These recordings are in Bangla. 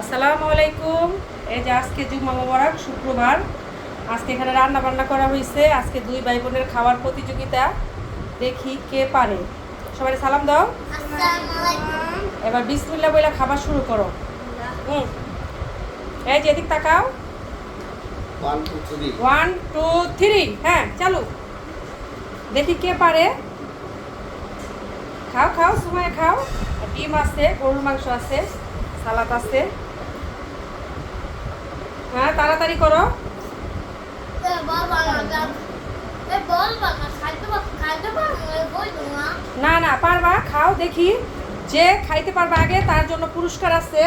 আসসালামু আলাইকুম। এই যে আজকে জুম্মা মোবারক শুক্রবার। আজকে এখানে রান্না বান্না করা হয়েছে আজকে দুই ভাই বোনের খাওয়ার প্রতিযোগিতা। দেখি কে পারে। সবাই সালাম দাও। এবার বিসমিল্লা বইলা খাবার শুরু করো। হুম। এই যে এদিক তাকাও। One two one two three হ্যাঁ চালু। দেখি কে পারে। খাও খাও সময় খাও। ডিম আছে গরুর মাংস আছে সালাদ আছে। হ্যাঁ তাড়াতাড়ি করো। না না পারবা খাও দেখি যে খাইতে পারবা আগে তার জন্য পুরস্কার আছে।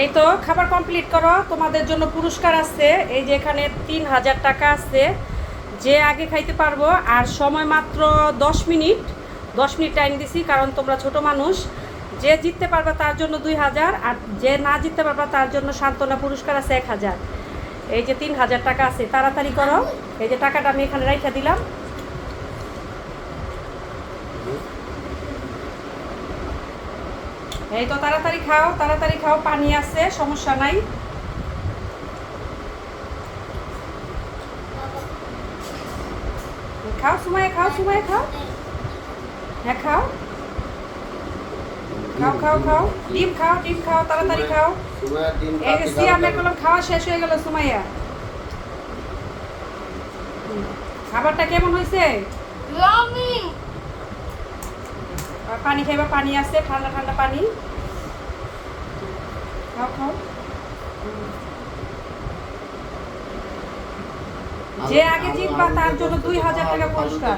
এই তো খাবার কমপ্লিট করো তোমাদের জন্য পুরস্কার আছে। এই যে এখানে তিন হাজার টাকা আছে যে আগে খাইতে পারব আর সময় মাত্র দশ মিনিট দশ মিনিট টাইম দিছি কারণ তোমরা ছোট মানুষ। যে জিততে পারবে তার জন্য দুই হাজার, আর যে না জিততে পারবে তার জন্য সান্ত্বনা পুরস্কার আছে এক হাজার। এই যে তিন হাজার টাকা আছে, তাড়াতাড়ি করো। এই যে টাকাটা আমি এখানে রেখে দিলাম। এই তো তাড়াতাড়ি খাও তাড়াতাড়ি খাও, পানি আছে, সমস্যা নাই। খাও সময় খাও সময় খাও। হ্যাঁ খাও। খাও খাও খাও। ডিম খাও ডিম খাও তাড়াতাড়ি খাও। এই যে সিয়ামের। খাওয়া শেষ হয়ে গেল সুমাইয়া। খাবারটা কেমন হয়েছে? পানি খাইবা পানি আছে ঠান্ডা ঠান্ডা পানি। খাও খাও। যে আগে জিতবা তার জন্য দুই হাজার টাকা পুরস্কার।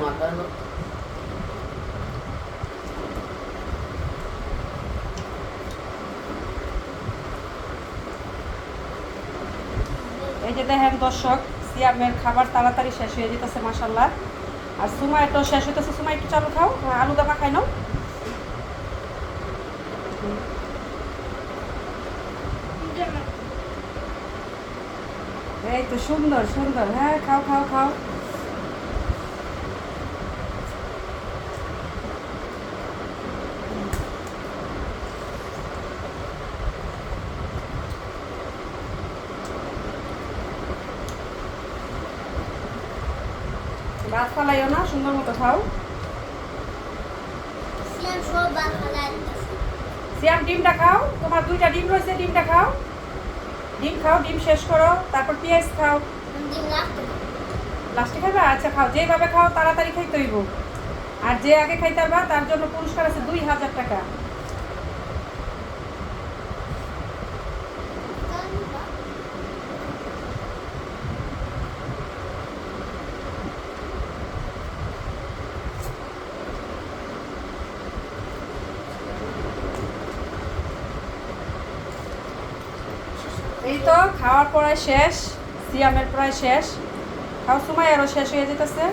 এই যে দেখেন দর্শক সিয়ামের খাবার তাড়াতাড়ি শেষ হয়ে যেতেছে মাসাল্লাহ আর সুমা একটু শেষ হইতেছে। সুমা একটু চালু খাও। হ্যাঁ, আলু দামা খাই নাও। এই তো সুন্দর সুন্দর। হ্যাঁ খাও খাও খাও। ভাত ফালাইও না সুন্দর মতো খাও। সিয়াম ডিমটা খাও। তোমার দুইটা ডিম রয়েছে ডিমটা খাও। ডিম খাও ডিম শেষ করো তারপর পেঁয়াজ খাও। লাস্টে খাইবা? আচ্ছা খাও। যেভাবে খাও তাড়াতাড়ি খাইতে হইব। আর যে আগে খাইতে পারবা তার জন্য পুরস্কার আছে দুই হাজার টাকা এই তো খাওয়ার পড়ায় শেষ, সিয়ামের প্রায় শেষ। খাওয়ার সময় আরও শেষ হয়ে যেতেছে।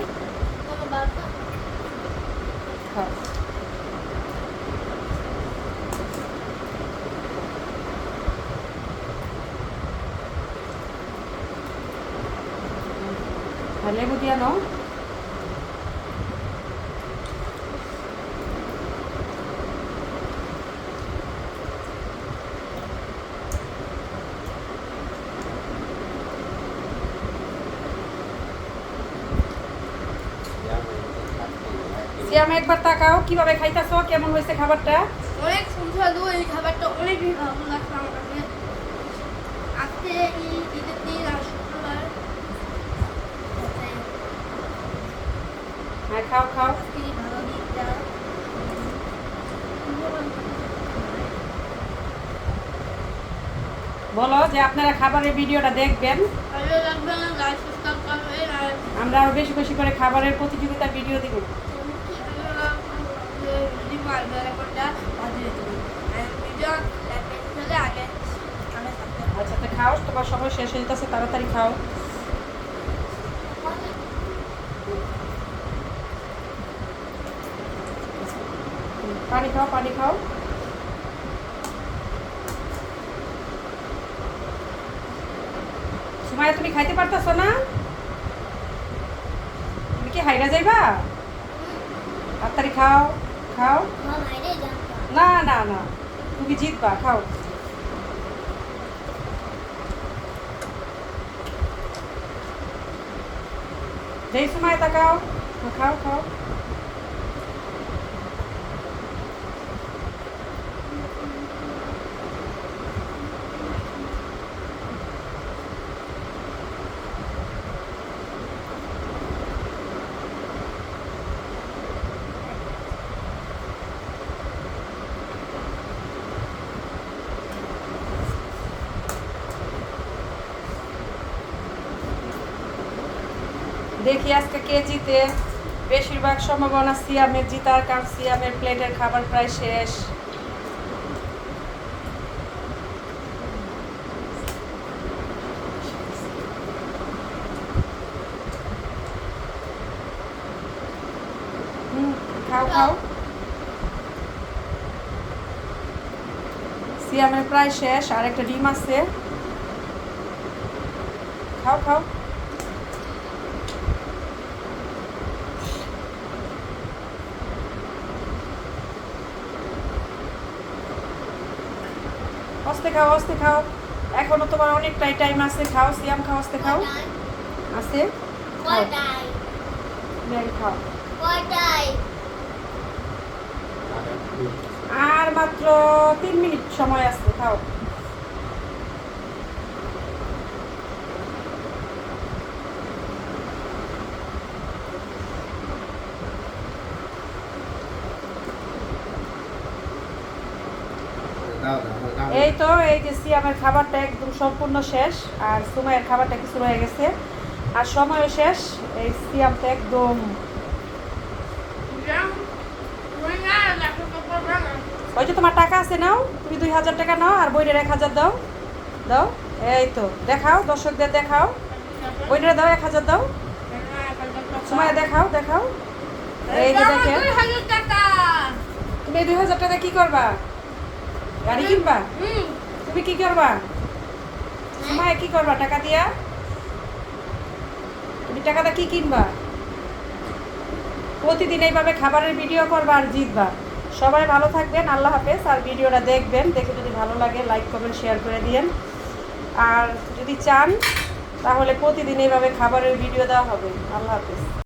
লেবু দিয়ে নাও। সিয়াম একবার তাকাও কীভাবে খাইতেছো কেমন হয়েছে খাবারটা? অনেক সুস্বাদু এই খাবারটা অনেক ভালো লাগছে আমার কাছে। আজকে ঈদের দিন আর শুক্রবার। হ্যাঁ খাও খাও। ভালো দিনটা। বলো যে আপনারা খাবারের ভিডিওটা দেখবেন। আমরা আরও বেশি বেশি করে খাবারের প্রতিযোগিতার ভিডিও দিব ভালো লাগবে যদি পারবে রেকর্ডটা বাজিয়ে দেবেন আর ভিডিও লাইক করলে আগে আমি আচ্ছা তো খাও, তোমার সময় শেষ হয়ে যেতেছে, তাড়াতাড়ি খাও। পানি খাও পানি খাও। সুমাইয়া, তুমি খাইতে পারতেছো না? তুমি কি হাইরা যাইবা? তাড়াতাড়ি খাও। খাও। না না না তুমি জিতবা খাও। যেই সময় তাকাও খাও খাও। দেখি আজকে কে জিতে। বেশিরভাগ সম্ভাবনা সিয়ামের জিতার কারণ সিয়ামের প্লেটের খাবার প্রায় শেষ। খাও খাও। সিয়ামের প্রায় শেষ আর একটা ডিম আছে। খাও খাও। অস্তে খাও আস্তে খাও। এখনও তোমার অনেকটাই টাইম আছে খাও সিয়াম খাও। আস্তে খাও। আছে খাও। আর মাত্র তিন মিনিট সময় আছে খাও। এই তো, এই যে সিয়ামের খাবারটা একদম সম্পূর্ণ শেষ, আর সুমাইয়ের খাবারটা কিছু রয়ে গেছে? আর সময়ও শেষ, এই সিয়ামটা একদম ওই যে তোমার টাকা আছে নাও, তুমি দুই হাজার টাকা নাও, আর বইটার এক হাজার দাও। দাও, এই তো, দেখাও, দর্শকদের দেখাও। বইটারে দাও, এক হাজার দাও। সময় দেখাও দেখাও। এই যে দেখেন। তুমি দুই হাজার টাকা কি করবা? গাড়ি কিনবা? তুমি কি করবা? সময় কি করবা? টাকা দিয়া? তুমি টাকাটা কি কিনবা? প্রতিদিন এইভাবে খাবারের ভিডিও করবা আর জিতবা। সবাই ভালো থাকবেন আল্লাহ হাফেজ। আর ভিডিওটা দেখবেন দেখে যদি ভালো লাগে লাইক কমেন্ট শেয়ার করে দিয়েন। আর যদি চান তাহলে প্রতিদিন এইভাবে খাবারের ভিডিও দেওয়া হবে। আল্লাহ হাফেজ।